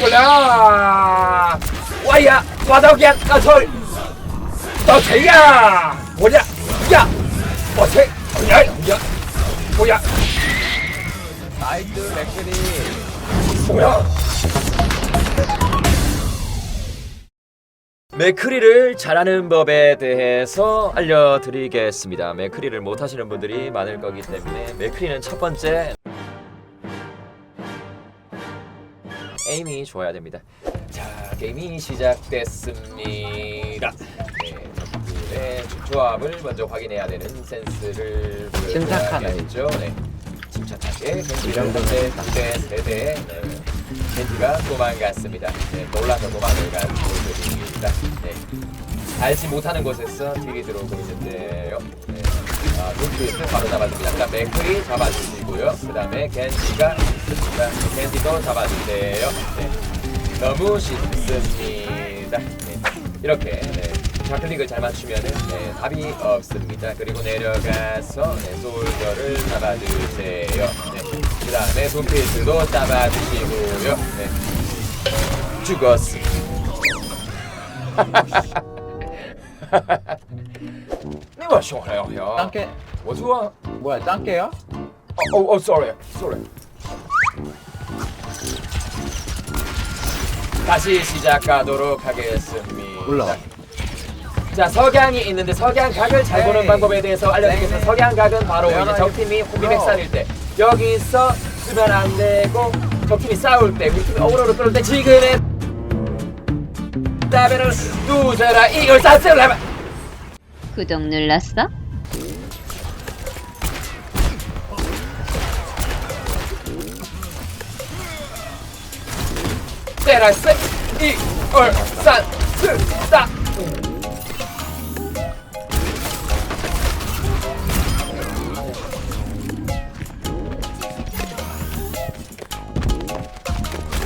몰라 와야 와다오기야 나설 너태야 뭐냐? 야! 뭐 어태 야야 뭐야 나이스 맥크리 뭐야? 매크리를 잘하는 법에 대해서 알려드리겠습니다. 맥크리를 못하시는 분들이 많을 거기 때문에 맥크리는 첫 번째 에임이 좋아야 됩니다. 자, 게임이 시작됐습니다. 네, 적들의 조합을 먼저 확인해야 되는 센스를 침착하네. 보여줘야겠죠. 네. 침착하게 겐지를 한대 상대 세대 네. 겐지가 도망갔습니다. 네, 놀라서 도망을 간 모습입니다. 네. 알지 못하는 곳에서 딜이 들어오고 있는데요. 네. 아, 눈빛을 바로 잡아줍니다. 그다음 맥클이 잡아주시고요. 그 다음에 겐지가 있습니다. 겐지도 잡아주세요. 네. 너무 쉽습니다. 네. 이렇게 네. 좌클릭을 잘 맞추면 은 네, 답이 없습니다. 그리고 내려가서 네, 솔저를 잡아주세요. 네. 그 다음에 분필들도 잡아주시고요. 네. 죽었습니다. 你我凶了哟！ 짱깨 我说， 뭐야 짱깨야? 哦哦哦，sorry，sorry。 다시 시작하도록 하겠습니다. 올라와. 자 석양이 있는데 석양 각을 잘 보는 네. 방법에 대해서 알려드리겠습니다. 네. 석양 각은 바로 네. 이제 적팀이 호비 네. 백산일 때 여기서 쓰면 안 되고 적팀이 싸울 때 우리 팀이 어그로를 끌을 때 지금의 따베를 누져라 이걸 쌌으려면 구독 눌렀어? 때라 세 이얼 싼스다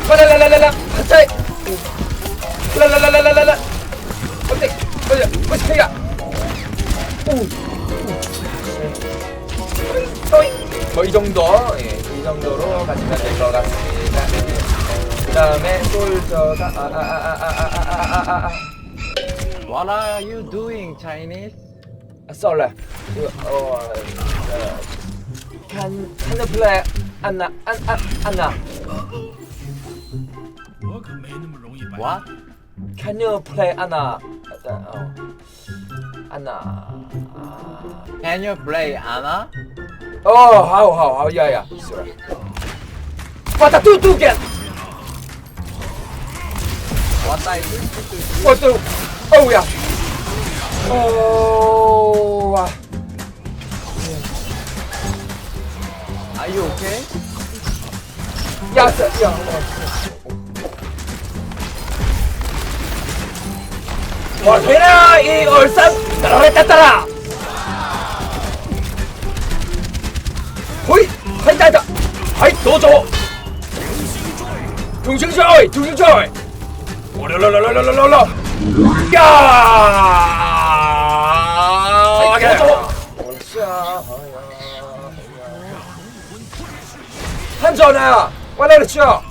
라라라라라 갑자기 라라라라라라 어때 어때 어떻게 뭐이 정도 예, 이 정도로 가시면 될 것 같습니다. 그 다음에 솔저가 아아아아아아아아 아, What are you doing Chinese? 썰래 어 can can you play 안나 안안 안나 What? can you play 안나 어 안나 Anna. Can you play Anna? Oh, how, how, how? Yeah, yeah. Sorry. What a two two get! What I do? What the? Oh yeah. Oh. Uh, yeah. Are you okay? Yeah, sir, yeah. Volcano in or something. 따라래 따따라. 호이 한다다 하이 도저 중심조이 중심조이 오라라라라라라라 야! 도저 한전아 와라르쳐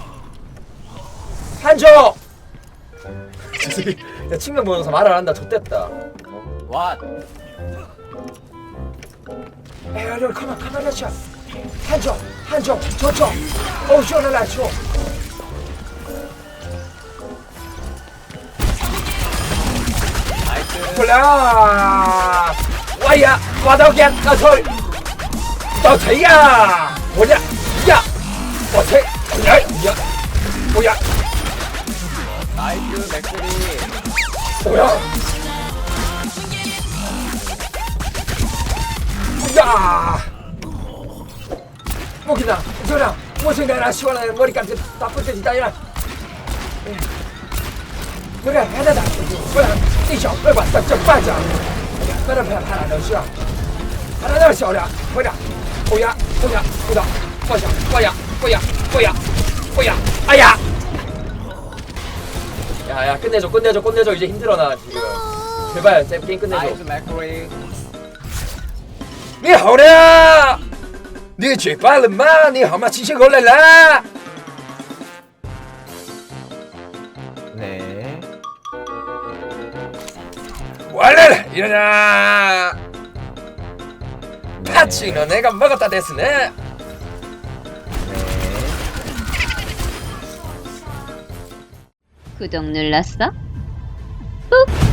한조 야 측면 보면서 말을 한다. 좆됐다 왓! 에어리얼 컴온 컴온 러시아 한쪽 한쪽 저쪽 오 시원하라 콜라 와야 와다오기야 나설 너태야 뭐냐 야 어태 야 뭐야 나이스 맥클리 뭐야 자. 목이나 저랑 무슨가나 시원하게 머리까지 다 붙여진다 이라 예. 그래 해나다. 그래 이쇼 얼마 쩍쩍 빠져. 그래 그래 하나 넣으시오. 하나 넣으시오라. 뭐라. 오야 오야 오다 꺼져 꺼야 꺼야 꺼야 꺼야 아야! 야야 끝내줘 끝내줘 끝내줘. 이제 힘들어 나 지금. 제발 게임 끝내줘. 你好了，你嘴巴了吗？你好吗？亲亲过来啦！ 네. 원래 일어나 파치는 내가 먹었다 됐으네 네. 구독 눌렀어? 꾹!